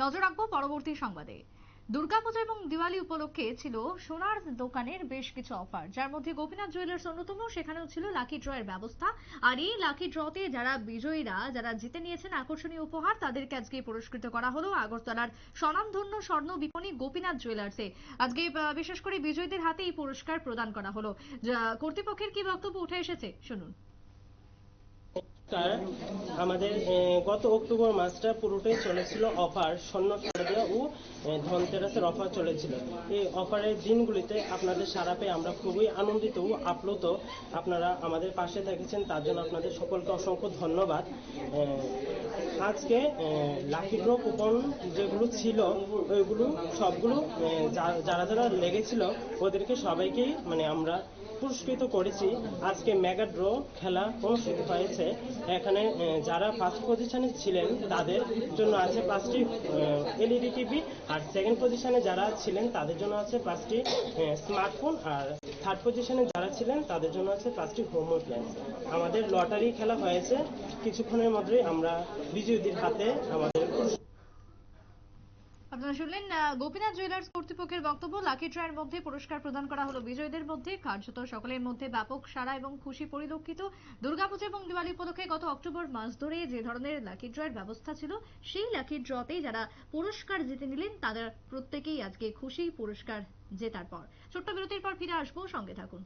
নজর রাখব পরবর্তী সংবাদে। দুর্গাপূজা এবং দিওয়ালি উপলক্ষে ছিল সোনার দোকানের বেশ কিছু অফার। যার মধ্যে গোপীনাথ জুয়েলার্স অন্যতম, সেখানেও ছিল লাকি ড্রয়ের ব্যবস্থা। আর এই লাকি ড্রতে যারা বিজয়ীরা, যারা জিতে নিয়েছেন আকর্ষণীয় উপহার, তাদেরকে আজকে পুরস্কৃত করা হলো আগরতলার স্বনামধন্য স্বর্ণ বিপণী গোপীনাথ জুয়েলার্সে। আজকে বিশেষ করে বিজয়ীদের হাতে এই পুরস্কার প্রদান করা হলো। কর্তৃপক্ষের কি বক্তব্য উঠে এসেছে? শুনুন। নমস্কার আমাদের গত অক্টোবর মাসটা পুরোটাই চলেছিল অফার, স্বর্ণ শারদীয়া ও ধনতেরাসের অফার চলেছিল। এই অফারের দিনগুলিতে আপনাদের সারা পেয়ে আমরা খুবই আনন্দিত ও আপ্লুত। আপনারা আমাদের পাশে থেকেছেন তার জন্য আপনাদের সকলকে অসংখ্য ধন্যবাদ। আজকে লাকি ড্র কুপন যেগুলো ছিল, ওইগুলো সবগুলো যারা যারা লেগেছিল, ওদেরকে সবাইকেই মানে আমরা পুরস্কৃত করেছি। আজকে মেগা ড্র খেলা অনুষ্ঠিত হয়েছে। এখানে যারা ফার্স্ট পজিশনে ছিলেন, তাদের জন্য আছে পাঁচটি এলইডি টিভি। আর সেকেন্ড পজিশনে যারা ছিলেন, তাদের জন্য আছে পাঁচটি স্মার্টফোন আর থার্ড পজিশনে যারা ছিলেন, তাদের জন্য আছে পাঁচটি হোম অ্যাপ্লায়েন্স আমাদের লটারি খেলা হয়েছে। কিছুক্ষণের মধ্যেই আমরা বিজয়ীদের হাতে আমাদের আপনারা শুনলেন গোপীনাথ জুয়েলার্স কর্তৃপক্ষের বক্তব্য। লাকি মধ্যে পুরস্কার প্রদান করা হলো বিজয়ীদের মধ্যে। কার্যত সকলের মধ্যে ব্যাপক এবং খুশি পরিলক্ষিত। দুর্গাপূজা এবং দিওয়ালি উপলক্ষে গত অক্টোবর মাস ধরে যে ধরনের লাকি ড্রয়ের ব্যবস্থা ছিল, সেই লাকি ড্রতেই যারা পুরস্কার জিতে নিলেন, তাদের প্রত্যেকেই আজকে খুশি পুরস্কার জেতার পর। ছোট্ট বিরতির পর ফিরে আসব, সঙ্গে থাকুন।